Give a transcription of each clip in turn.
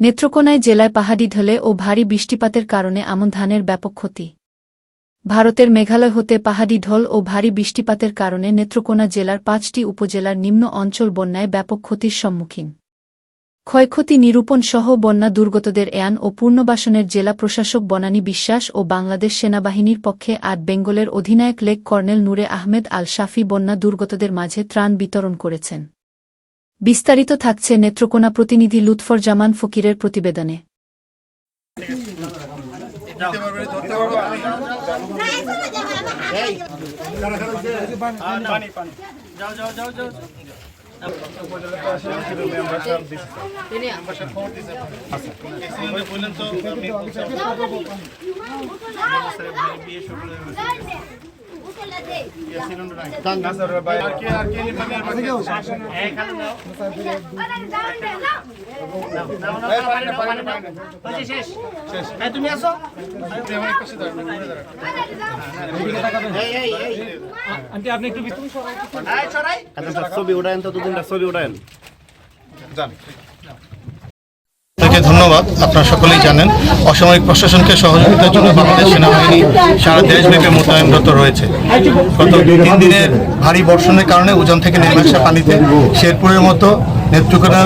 নেত্রকোনায় জেলায় পাহাড়ি ঢলে ও ভারী বৃষ্টিপাতের কারণে আমন ধানের ব্যাপক ক্ষতি। ভারতের মেঘালয় হতে পাহাড়ি ঢল ও ভারী বৃষ্টিপাতের কারণে নেত্রকোনা জেলার পাঁচটি উপজেলার নিম্ন অঞ্চল বন্যায় ব্যাপক ক্ষতির সম্মুখীন। ক্ষয়ক্ষতি নিরূপণ সহ বন্যা দুর্গতদের এয়ান ও পূর্ণবাসনের জেলা প্রশাসক বনানী বিশ্বাস ও বাংলাদেশ সেনাবাহিনীর পক্ষে আট বেঙ্গলের অধিনায়ক লেক কর্নেল নূরে আহমেদ আল শাফি বন্যা দুর্গতদের মাঝে ত্রাণ বিতরণ করেছেন। বিস্তারিত থাকছে নেত্রকোনা প্রতিনিধি লুৎফর জামান ফকিরের প্রতিবেদনে। তুমি আসো আন্টি আপনি একটু ছবি উঠায়েন তো ছবি উঠায়েন থেকে ধন্যবাদ। আপনারা সকলেই জানেন, অসামরিক প্রশাসনকে সহযোগিতার জন্য বাংলাদেশ সেনাবাহিনী সারা দেশব্যাপী মোতায়েনরত রয়েছে। গত তিন দিনের ভারী বর্ষণের কারণে উজান থেকে নেমে আসা পানিতে শেরপুরের মতো নেত্রকোনা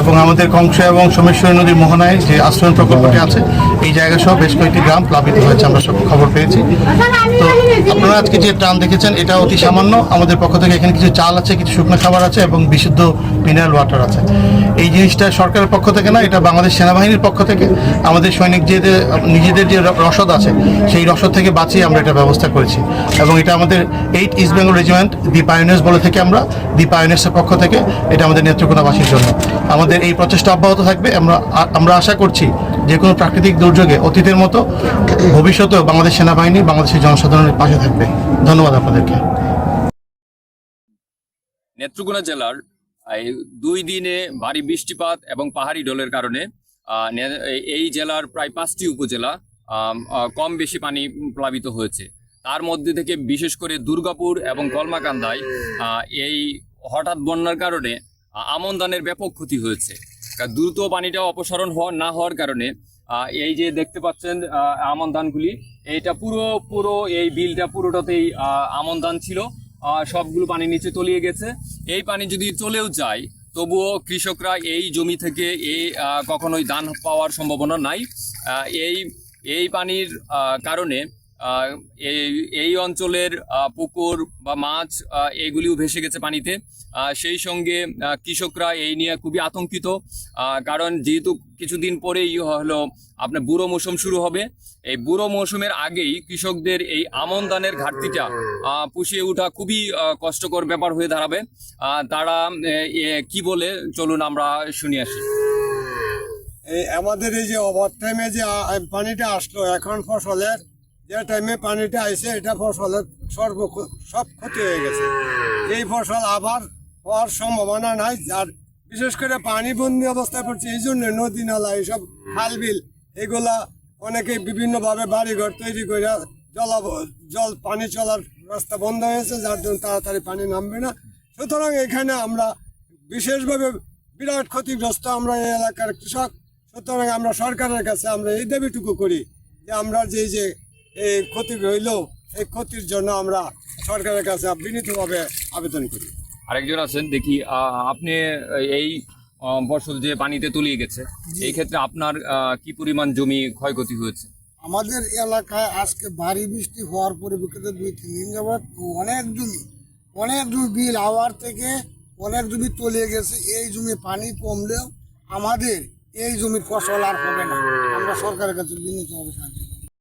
এবং আমাদের কংস এবং সোমেশ্বরী নদীর মোহনায় যে আশ্রয়ণ প্রকল্পটি আছে এই জায়গা সহ বেশ কয়েকটি গ্রাম প্লাবিত হয়েছে, আমরা সব খবর পেয়েছি। তো আপনারা আজকে যে ত্রাণ দেখেছেন, এটা অতি সামান্য। আমাদের পক্ষ থেকে এখানে কিছু চাল আছে, কিছু শুকনো খাবার আছে এবং বিশুদ্ধ মিনারেল ওয়াটার আছে। এই জিনিসটা সরকারের পক্ষ থেকে না, এটা বাংলাদেশ সেনাবাহিনীর পক্ষ থেকে, আমাদের সৈনিক যে নিজেদের যে রসদ আছে, সেই রসদ থেকে বাঁচিয়ে আমরা এটা ব্যবস্থা করেছি। এবং এটা আমাদের এইট ইস্ট বেঙ্গল রেজিমেন্ট দি বলে থেকে আমরা দি পায়োনিয়ার্সের পক্ষ থেকে, এটা আমাদের নেত্রকোনাবাসীর জন্য। আমাদের এই প্রচেষ্টা অব্যাহত থাকবে। আমরা আমরা আশা করছি যে কোনো প্রাকৃতিক দুর্যোগে অতীতের মতো ভবিষ্যতেও বাংলাদেশ সেনাবাহিনী বাংলাদেশের জনসাধারণের পাশে থাকবে। ধন্যবাদ আপনাদেরকে। নেত্রকোনা জেলার দুই দিনে ভারী বৃষ্টিপাত এবং পাহাড়ি ঢলের কারণে এই- জেলার প্রায় পাঁচটি উপজেলা কম বেশি পানি প্লাবিত হয়েছে। তার মধ্যে থেকে বিশেষ করে দুর্গাপুর এবং কলমাকান্দায় এই হঠাৎ বন্যার কারণে আমন ব্যাপক ক্ষতি হয়েছে। দ্রুত পানিটা অপসারণ হওয়া না হওয়ার কারণে এই যে দেখতে পাচ্ছেন আমন ধানগুলি এটা পুরো পুরো এই বিলটা পুরোটাতেই আমন ধান ছিল। সবগুলো পানি নিচে তলিয়ে গেছে। এই পানি যদি চলেও যায়, তবুও কৃষকরা এই জমি থেকে এই কখনোই ধান পাওয়ার সম্ভাবনা নাই। এই এই পানির কারণে এই এই অঞ্চলের পুকুর বা মাছ আহ, এগুলিও ভেসে গেছে পানিতে। সেই সঙ্গে কৃষকরা এই নিয়ে খুবই আতঙ্কিত। কারণ যেহেতু কিছুদিন পরেই হলো আপনার বুড়ো মৌসুম শুরু হবে। এই বুড়ো মৌসুমের আগেই কৃষকদের এই আমন ধানের ঘাটতিটা পুষিয়ে ওঠা খুবই কষ্টকর ব্যাপার হয়ে দাঁড়াবে। তারা কি বলে? চলুন আমরা শুনি আসি। আমাদের এই যে ওভার টাইমে যে পানিটা আসলো এখন ফসলের যে টাইমে পানিটা আইছে, এটা ফসলের সর্ব সব ক্ষতি হয়ে গেছে। এই ফসল আবার হওয়ার সম্ভাবনা নাই, আর বিশেষ করে পানি বন্দি অবস্থায় পড়ছে, এই জন্য নদী নালা, এইসব খাল বিল, এগুলা অনেকে বিভিন্নভাবে বাড়িঘর তৈরি করে জল জল, পানি চলার রাস্তা বন্ধ হয়েছে যার জন্য তাড়াতাড়ি পানি নামবে না। সুতরাং এখানে আমরা বিশেষভাবে বিরাট ক্ষতিগ্রস্ত আমরা এই এলাকার কৃষক। সুতরাং আমরা সরকারের কাছে আমরা এই দাবিটুকু করি যে আমরা যে যে এই ক্ষতি হইল এই ক্ষতির জন্য আমরা সরকারের কাছে বিনীতভাবে আবেদন করি। আরেকজন আছেন দেখি আপনি এই ফসল যে পানিতে তলিয়ে গেছে এই ক্ষেত্রে আপনার কি পরিমাণ জমি ক্ষয়ক্ষতি হয়েছে? আমাদের এলাকায় আজকে ভারী বৃষ্টি হওয়ার পরিপ্রেক্ষিতে দুই তিন দিন যাবৎ অনেক জমি অনেক জমি বিল আওয়ার থেকে অনেক জমি তলিয়ে গেছে এই জমি পানি কমলেও আমাদের এই জমির ফসল আর হবে না। আমরা সরকারের কাছে বিনীতভাবে সাহায্য চাই।